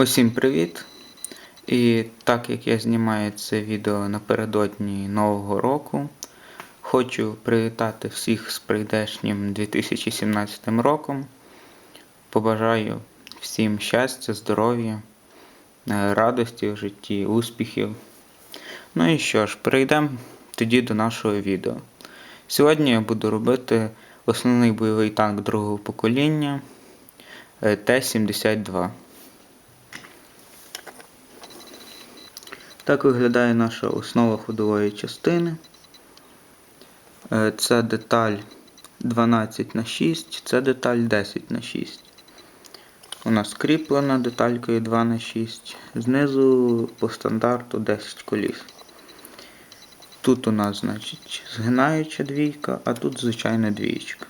Усім привіт! І так як я знімаю це відео напередодні Нового року, хочу привітати всіх з прийдешнім 2017 роком. Побажаю всім щастя, здоров'я, е, радості в житті, успіхів. Ну і що ж, перейдемо тоді до нашого відео. Сьогодні я буду робити основний бойовий танк другого покоління е, Т-72. Так виглядає наша основа ходової частини. Е, Це деталь 12 на 6 це деталь 10 на 6 У нас кріплена деталькою 2 на 6 знизу по стандарту 10 коліс. Тут у нас, значить, згинаюча двійка, а тут звичайна двієчка.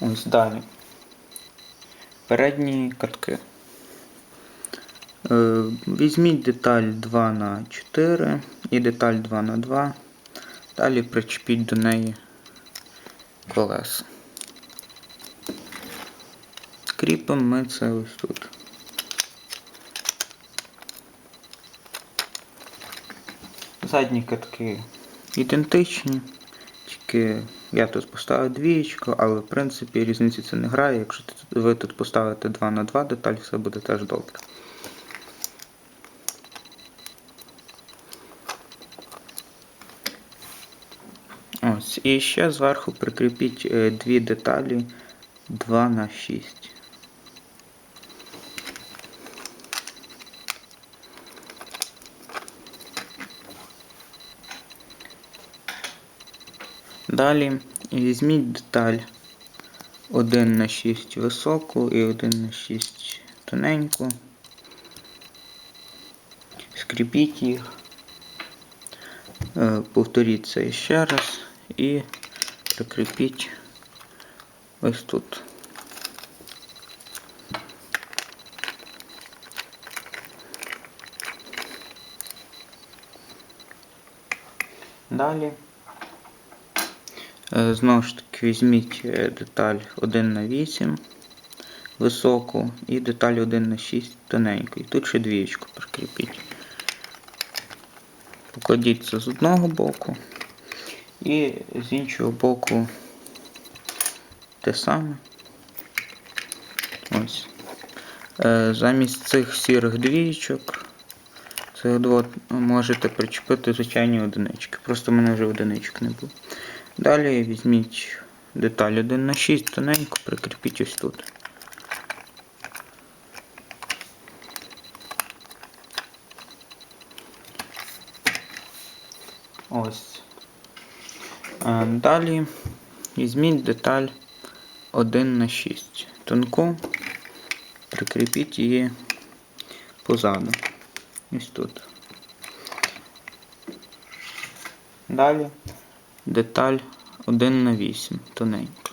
Ось далі. Передні катки. Е, Візьміть деталь 2 на 4 і деталь 2 на 2 Далі причепіть до неї колеса. Кріпимо ми це ось тут. Задні катки ідентичні, тільки я тут поставив двієчку, але в принципі різниці це не грає. Якщо ви тут поставите 2 на 2 деталь, все буде теж добре. Ось, і ще зверху прикріпіть е, дві деталі 2 на 6. Далі візьміть деталь 1 на 6 високу і 1 на 6 тоненьку. Скріпіть їх. Е, Повторіть це ще раз і прикріпіть ось тут. Далі е, знову ж таки візьміть е, деталь 1 на 8 високу і деталь 1 на 6 тоненьку. І тут ще двієчку прикріпіть. Покладіть це з одного боку і з іншого боку те саме. Ось. Е, Замість цих сірих двієчок це от можете причепити звичайні одинички. Просто в мене вже одиничок не було. Далі візьміть деталь 1 на 6 тоненько, прикріпіть ось тут. Ось. Далі візьміть деталь 1 на 6 тонку, прикріпіть її позаду. Ось тут. Далі деталь 1 на 8 тоненько.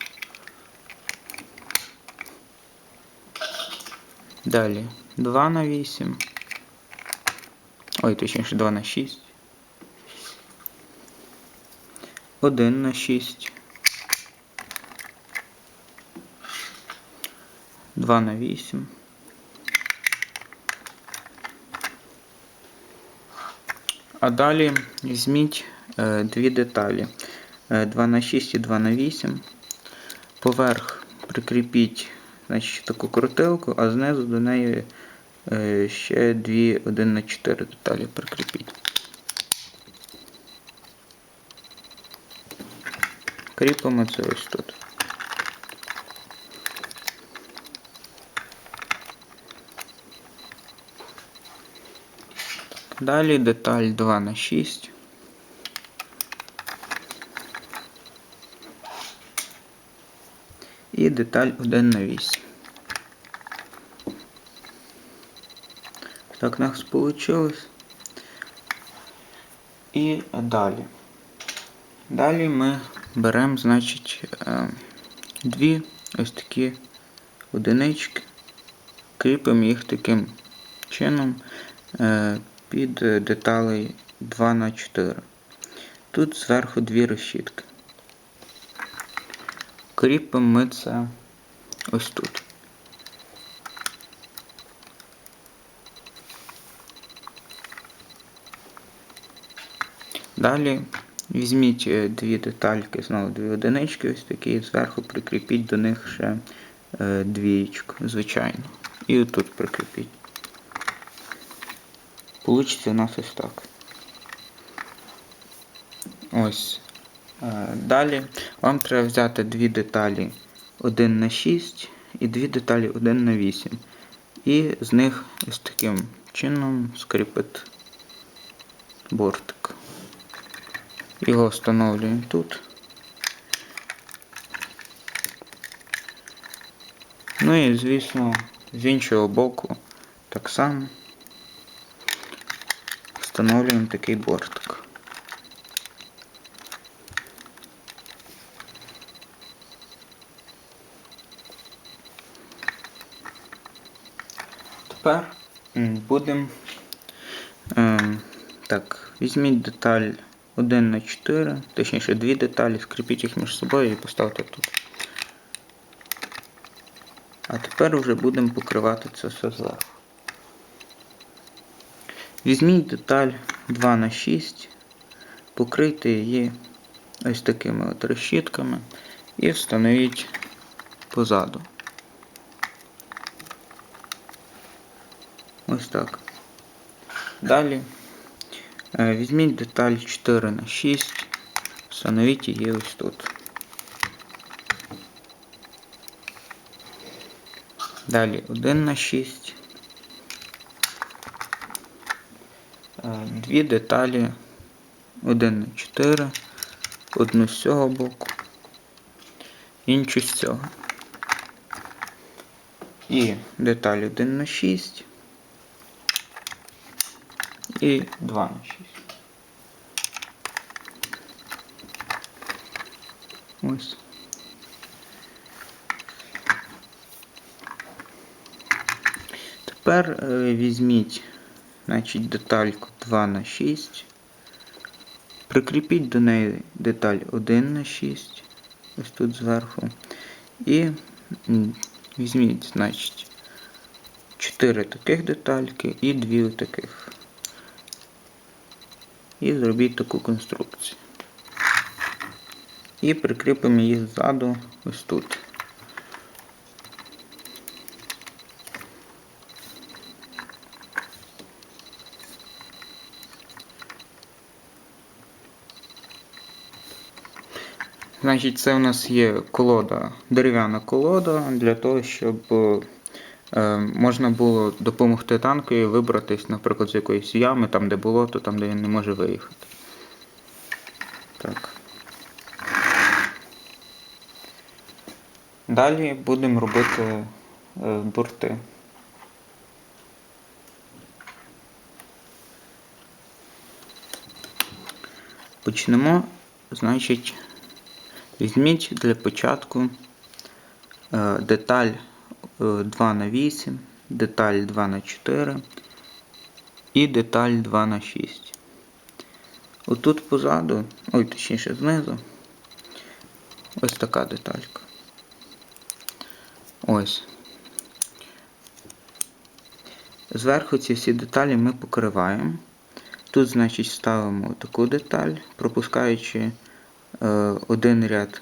Далі 2 на 8. Ой, точніше 2 на 6. 1 на 6. 2 на 8. А далі візьміть е, дві деталі. Е, 2 на 6 і 2 на 8. Поверх прикріпіть значить, таку крутилку, а знизу до неї е, ще дві 1 на 4 деталі прикріпіть. Кріпимо це ось тут. Далі деталь 2 на 6. І деталь 1 на 8. Так у нас вийшло. І далі. Далі ми беремо, значить, е, дві ось такі одинички, кріпимо їх таким чином е, під деталей 2 на 4. Тут зверху дві решітки. Кріпимо ми це ось тут. Далі візьміть е, дві детальки, знову дві одинички, ось такі, і зверху прикріпіть до них ще е, двієчку, звичайно. І отут прикріпіть. Получиться у нас ось так. Ось. Е, Далі вам треба взяти дві деталі 1 на 6 і дві деталі 1 на 8. І з них ось таким чином скріпити бортик. Його встановлюємо тут. Ну і звісно, з іншого боку так само встановлюємо такий бортик. Тепер будемо ем, так, візьміть деталь 1 на 4, точніше дві деталі, скріпіть їх між собою і поставте тут. А тепер вже будемо покривати це все зверху. Візьміть деталь 2 на 6, покрийте її ось такими от решітками і встановіть позаду. Ось так. Далі візьміть деталь 4 на 6, встановіть її ось тут. Далі 1 на 6. Е, Дві деталі 1 на 4, одну з цього боку, іншу з цього. І деталь 1 на 6 і 2 на 6. Ось. Тепер е, візьміть значить, детальку 2 на 6. Прикріпіть до неї деталь 1 на 6, ось тут зверху. І візьміть, значить, 4 таких детальки і 2 таких. І зробіть таку конструкцію. І прикріпимо їх ззаду ось тут. Значить, це у нас є колода, дерев'яна колода для того, щоб е, можна було допомогти танкові вибратись, наприклад, з якоїсь ями, там де болото, там де він не може виїхати. Так. Далі будемо робити е, борти. Почнемо, значить, візьміть для початку е, деталь е, 2 на 8, деталь 2 на 4 і деталь 2 на 6. Отут позаду, ой, точніше знизу, ось така деталька. Ось. Зверху ці всі деталі ми покриваємо. Тут, значить, ставимо таку деталь, пропускаючи е, один ряд.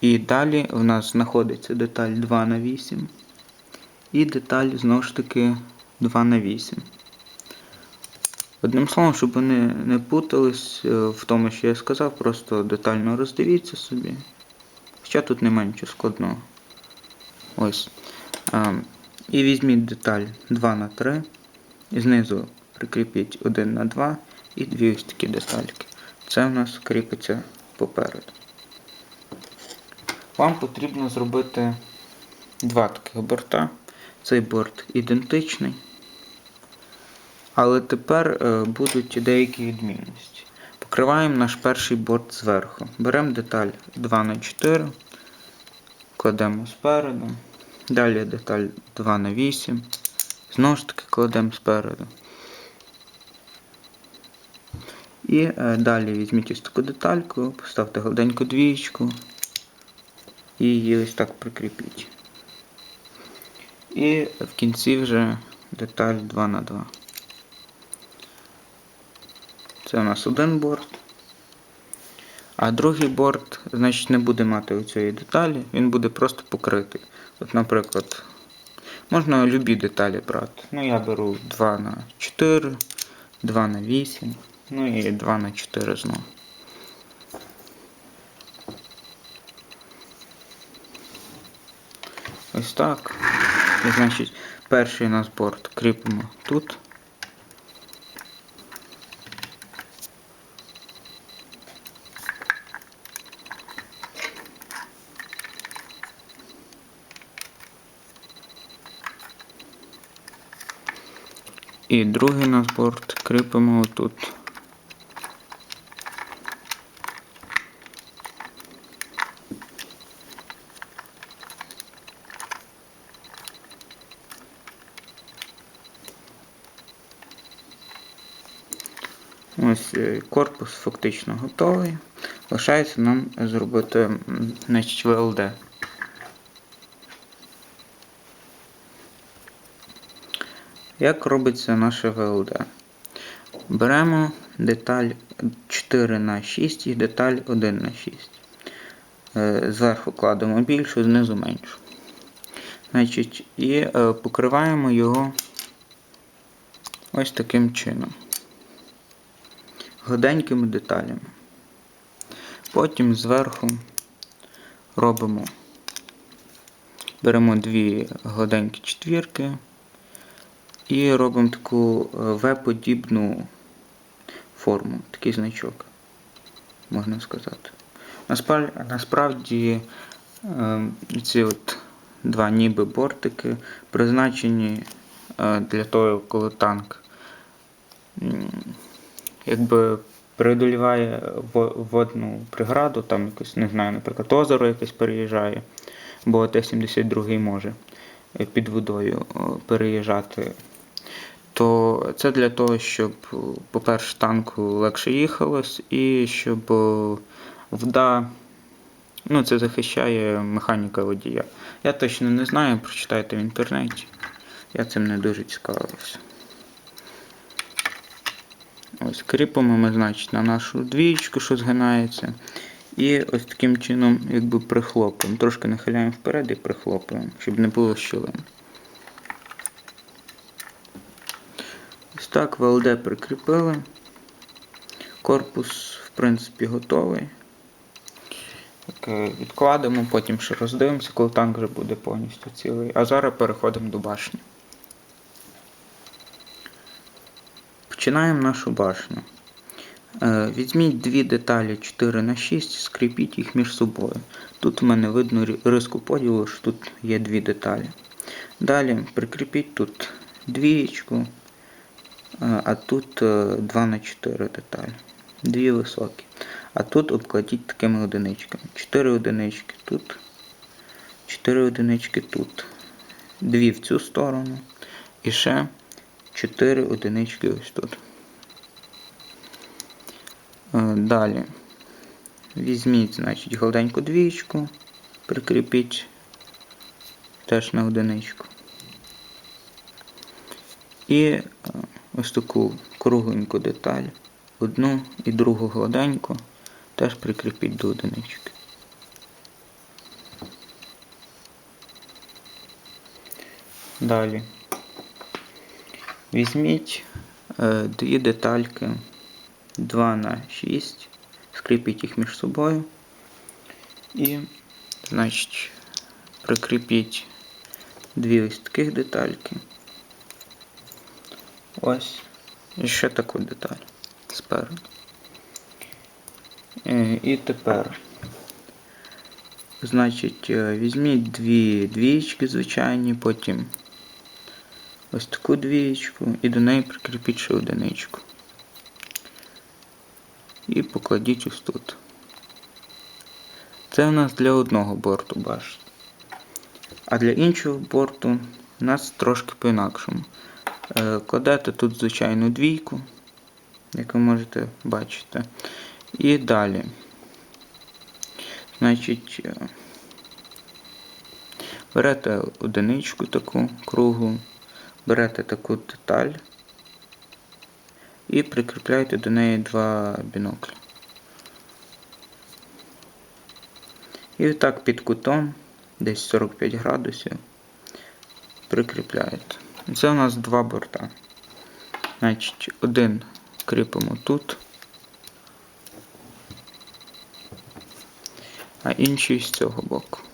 І далі в нас знаходиться деталь 2 на 8 і деталь знову ж таки 2 на 8. Одним словом, щоб вони не путались е, в тому, що я сказав, просто детально роздивіться собі. Хоча тут немає нічого складного. Ось. І візьміть деталь 2 на 3 і знизу прикріпіть 1 на 2 і дві ось такі детальки. Це у нас кріпиться попереду. Вам потрібно зробити два таких борта. Цей борт ідентичний. Але тепер е, будуть деякі відмінності. Покриваємо наш перший борт зверху. Беремо деталь 2 на 4 кладемо спереду. Далі деталь 2 на 8 Знову ж таки кладемо спереду. І е, далі візьміть ось таку детальку, поставте гладеньку двічку і її ось так прикріпіть. І в кінці вже деталь 2 на 2 Це у нас один борт. А другий борт, значить, не буде мати у цієї деталі, він буде просто покритий. От, наприклад, можна любі деталі брати. Ну, я беру 2 на 4, 2 на 8, ну і 2 на 4 знову. Ось так. І, значить, перший у нас борт кріпимо тут. І другий нас борт кріпимо отут. Ось е, корпус фактично готовий. Лишається нам зробити значить, ВЛД. Як робиться наше ВЛД? Беремо деталь 4 на 6 і деталь 1 на 6. Е, Зверху кладемо більшу, знизу меншу. Значить, і е, покриваємо його ось таким чином. Гладенькими деталями. Потім зверху робимо, беремо дві гладенькі четвірки і робимо таку е, В-подібну форму, такий значок, можна сказати. Насправді е, ці от два ніби бортики призначені е, для того, коли танк якби преодоліває водну преграду, там якось, не знаю, наприклад, озеро якесь переїжджає, бо Т-72 може під водою е, переїжджати. То це для того, щоб, по-перше, танку легше їхалось, і щоб е, вода, ну, це захищає механіка водія. Я точно не знаю, прочитайте в інтернеті. Я цим не дуже цікавився. Ось кріпимо ми, значить, на нашу двієчку, що згинається. І ось таким чином якби прихлопуємо. Трошки нахиляємо вперед і прихлопуємо, щоб не було щілин. Ось так ВЛД прикріпили. Корпус, в принципі, готовий. Так, е, відкладемо, потім ще роздивимося, коли танк вже буде повністю цілий. А зараз переходимо до башні. Починаємо нашу башню. Е, Візьміть дві деталі 4 на 6 скріпіть їх між собою. Тут в мене видно риску поділу, що тут є дві деталі. Далі прикріпіть тут двієчку, е, а тут 2 на 4 деталі. Дві високі. А тут обкладіть такими одиничками. 4 одинички тут, 4 одинички тут. Дві в цю сторону. І ще 4 одинички ось тут. Е, Далі. Візьміть, значить, гладеньку двічку, прикріпіть теж на одиничку. І е, ось таку кругленьку деталь. Одну і другу гладеньку теж прикріпіть до одинички. Далі. Візьміть е, дві детальки 2 на 6, скріпіть їх між собою і, значить, прикріпіть дві ось таких детальки. Ось. І ще таку деталь спереду. Е, І тепер, значить, е, візьміть дві двієчки звичайні, потім ось таку двієчку і до неї прикріпіть ще одиничку. І покладіть ось тут. Це у нас для одного борту башти. А для іншого борту у нас трошки по-інакшому. Е, Кладете тут звичайну двійку, як ви можете бачити. І далі. Значить, е, берете одиничку таку круглу, берете таку деталь і прикріпляєте до неї два біноклі. І так під кутом, десь 45 градусів, прикріпляєте. Це у нас два борта. Значить, один кріпимо тут, а інший з цього боку.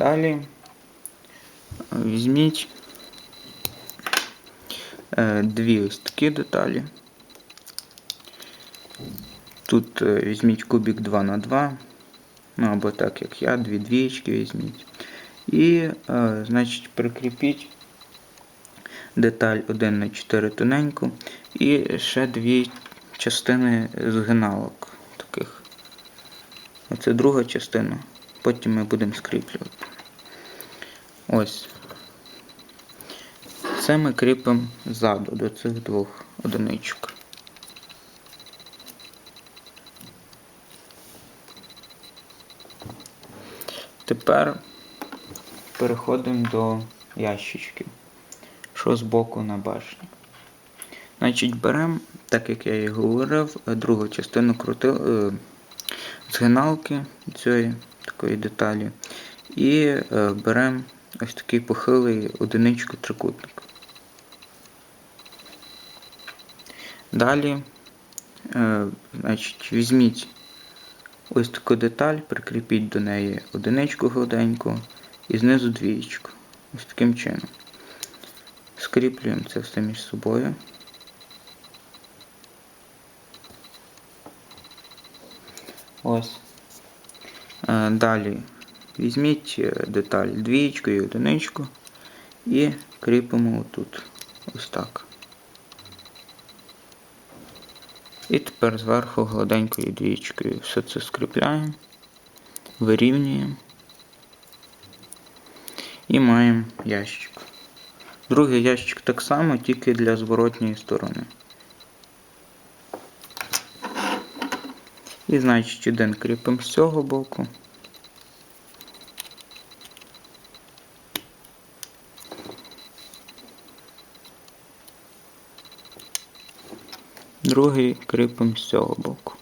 Далі візьміть е, дві ось такі деталі. Тут е, візьміть кубик 2 на 2 ну або так як я, дві двієчки візьміть. І, е, значить, прикріпіть деталь 1 на 4 тоненьку і ще дві частини згиналок таких. Оце друга частина. Потім ми будемо скріплювати. Ось. Це ми кріпимо ззаду до цих двох одиничок. Тепер переходимо до ящичків, що збоку на башні. Значить, беремо, так як я і говорив, другу частину крути, е, згиналки цієї такої деталі. І е, беремо ось такий похилий одиничку трикутник. Далі, е, значить, візьміть ось таку деталь, прикріпіть до неї одиничку гладеньку і знизу двієчку. Ось таким чином. Скріплюємо це все між собою. Ось. Е, Далі візьміть е, деталь двієчку і одиничку і кріпимо отут. Ось так. І тепер зверху гладенькою двієчкою все це скріпляємо, вирівнюємо і маємо ящик. Другий ящик так само, тільки для зворотньої сторони. І значить один кріпимо з цього боку. Другий кріпимо з цього боку.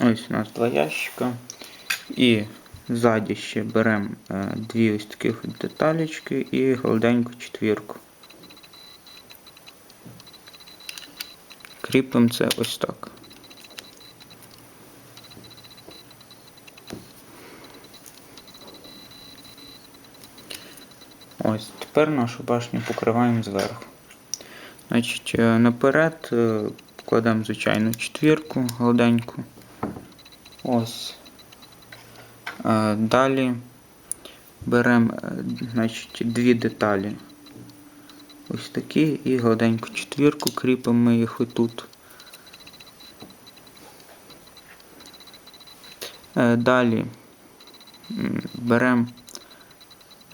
Ось у нас два ящика. І ззаді ще беремо е, дві ось таких деталечки і гладеньку четвірку. Кріпимо це ось так. Ось, тепер нашу башню покриваємо зверху. Значить, е, наперед е, кладемо звичайну четвірку гладеньку. Ось. Е, Далі беремо значить, дві деталі. Ось такі і гладеньку четвірку, кріпимо їх отут. Далі беремо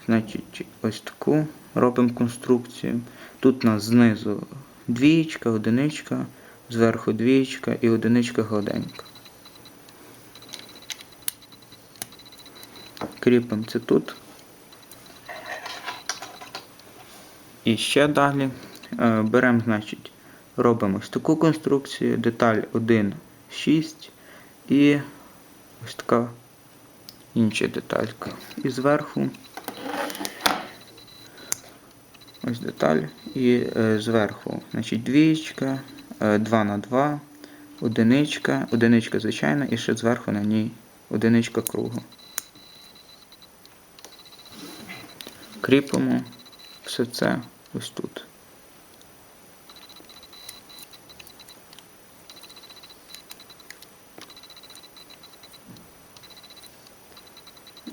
Значить, ось таку робимо конструкцію. Тут у нас знизу двієчка, одиничка, зверху двієчка і одиничка гладенька. Кріпимо це тут. І ще далі е, беремо, значить, робимо ось таку конструкцію, деталь 1, 6 і ось така інша деталька. І зверху Ось деталь. І е, зверху значить, двієчка, е, 2 на 2, одиничка, одиничка звичайна, і ще зверху на ній одиничка кругу. Кріпимо все це ось тут.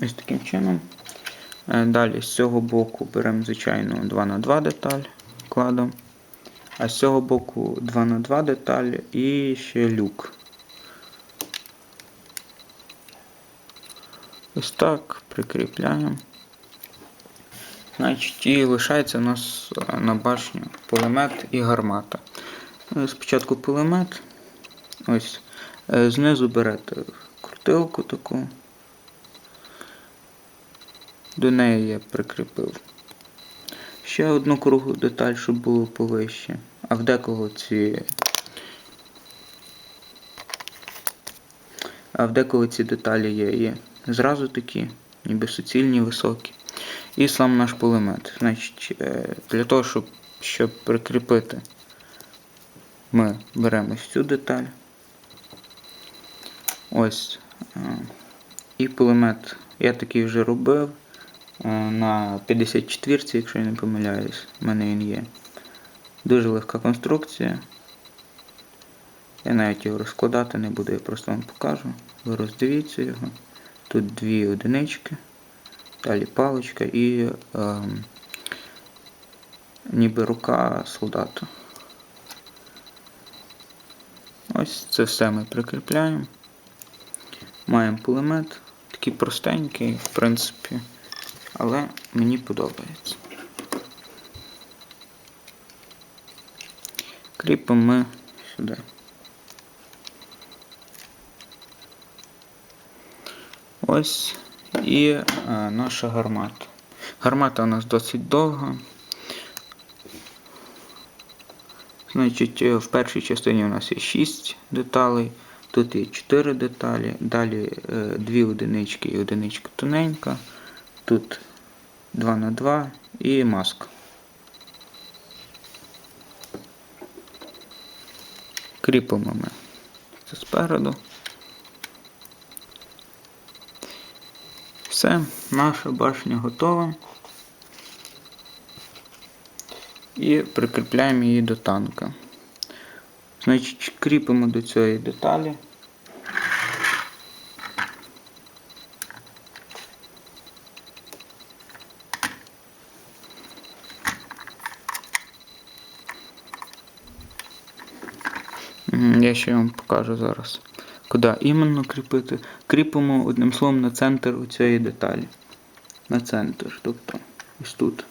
Ось таким чином. Е, далі з цього боку беремо, звичайно, 2 на 2 деталь, кладемо. А з цього боку 2 на 2 деталь і ще люк. Ось так прикріпляємо. Значить, і лишається у нас е, на башню пулемет і гармата. Е, Спочатку пулемет. Ось. Знизу берете крутилку таку. До неї я прикріпив. Ще одну круглу деталь, щоб було повище. А в декого ці. А в декого ці деталі є, є зразу такі, ніби суцільні, високі. І сам наш пулемет. Значить, е, для того, щоб, щоб прикріпити, ми беремо ось цю деталь. Ось. е, І пулемет я такий вже робив на 54 якщо я не помиляюсь, в мене він є. Дуже легка конструкція. Я навіть його розкладати не буду, я просто вам покажу. Ви роздивіться його. Тут дві одинички, далі паличка і ем, ніби рука солдата. Ось це все ми прикріпляємо. Маємо пулемет, такий простенький, в принципі, але мені подобається. Кріпимо ми сюди. Ось і е, наша гармата. Гармата у нас досить довга. Значить, е, в першій частині у нас є 6 деталей, тут є 4 деталі, далі е, 2 одинички і одиничка тоненька, тут 2 на 2 і маска. Кріпимо ми це спереду. Все, наша башня готова. І прикріпляємо її до танка. Значить, кріпимо до цієї деталі. Я ще вам покажу зараз. Куди іменно кріпити? Кріпимо одним словом на центр у цієї деталі. На центр, тобто ось тут.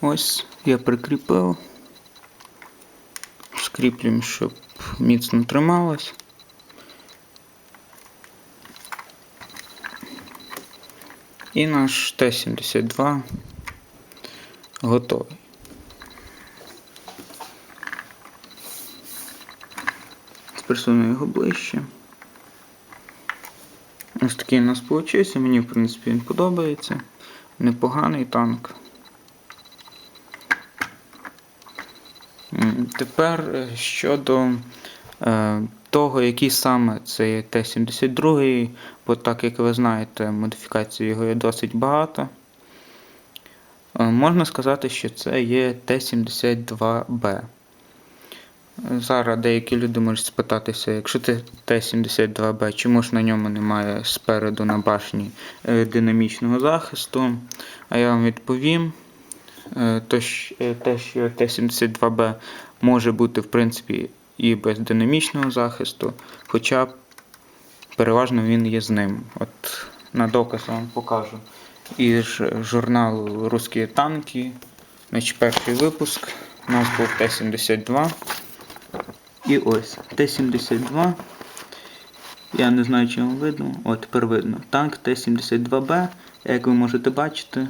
Ось я прикріпив. Скріплюємо, щоб міцно трималось. І наш Т-72 готовий. Присуну його ближче. Ось такий у нас вийшов. Мені, в принципі, він подобається. Непоганий танк. Тепер е, щодо е, того, який саме це є Т-72, бо так як ви знаєте, модифікацій його є досить багато. Е, можна сказати, що це є Т-72Б. Зараз деякі люди можуть спитатися, якщо це Т-72Б, чому ж на ньому немає спереду на башні е, динамічного захисту? А я вам відповім. Е, те, що Т-72Б може бути в принципі і без динамічного захисту, хоча переважно він є з ним. От на доказ вам покажу. Із журналу Русські танки, значить перший випуск, у нас був Т-72. І ось Т-72. Я не знаю, чи вам видно. О, тепер видно. Танк Т-72Б, як ви можете бачити,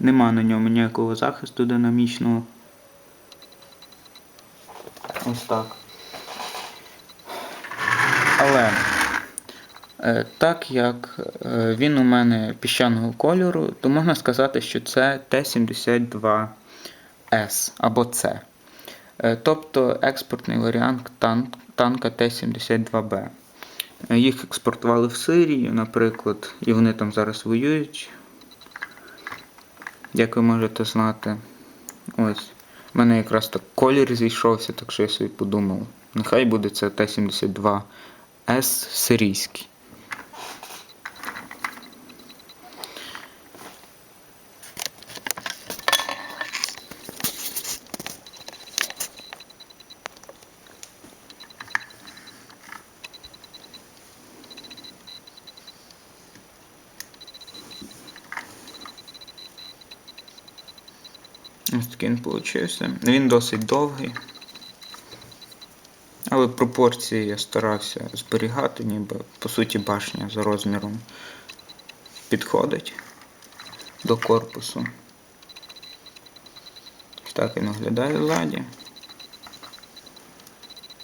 Нема на ньому ніякого захисту динамічного. Ось так. Але е, так як е, він у мене піщаного кольору, то можна сказати, що це Т-72С або С. Е, Тобто експортний варіант танк, танка Т-72Б. Е, Їх експортували в Сирію, наприклад, і вони там зараз воюють як ви можете знати. Ось. У мене якраз так колір зійшовся, так що я собі подумав. Нехай буде це Т-72С сирійський. Ось такий він получився. Він досить довгий. Але пропорції я старався зберігати, ніби по суті башня за розміром підходить до корпусу. Так він виглядає ззаді.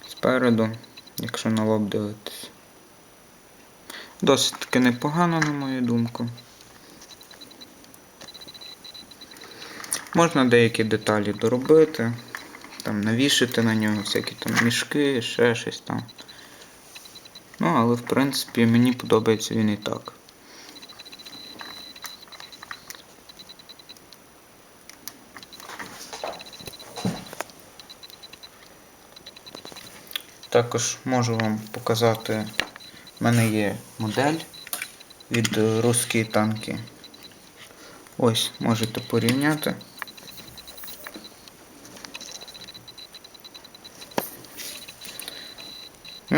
Спереду, якщо на лоб дивитись. Досить таки непогано, на мою думку. Можна деякі деталі доробити, там навішати на нього всякі там мішки, ще щось там. Ну, але в принципі мені подобається він і так. Також можу вам показати, в мене є модель від русські танки. Ось, можете порівняти.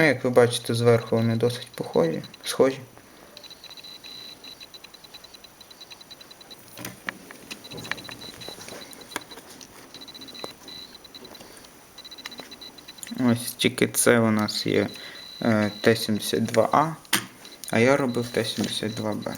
Ну, як ви бачите, зверху вони досить похожі, схожі. Ось тільки це у нас є е, Т-72А, а я робив Т-72Б.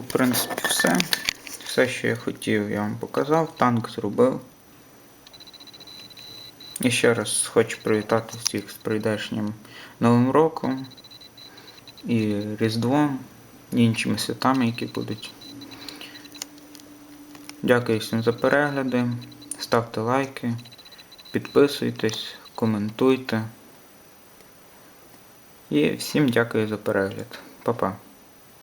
В принципі, все. Все, що я хотів, я вам показав. Танк зробив. І ще раз хочу привітати всіх з прийдешнім Новим роком і Різдвом, і іншими святами, які будуть. Дякую всім за перегляди. Ставте лайки, підписуйтесь, коментуйте. І всім дякую за перегляд. Па-па.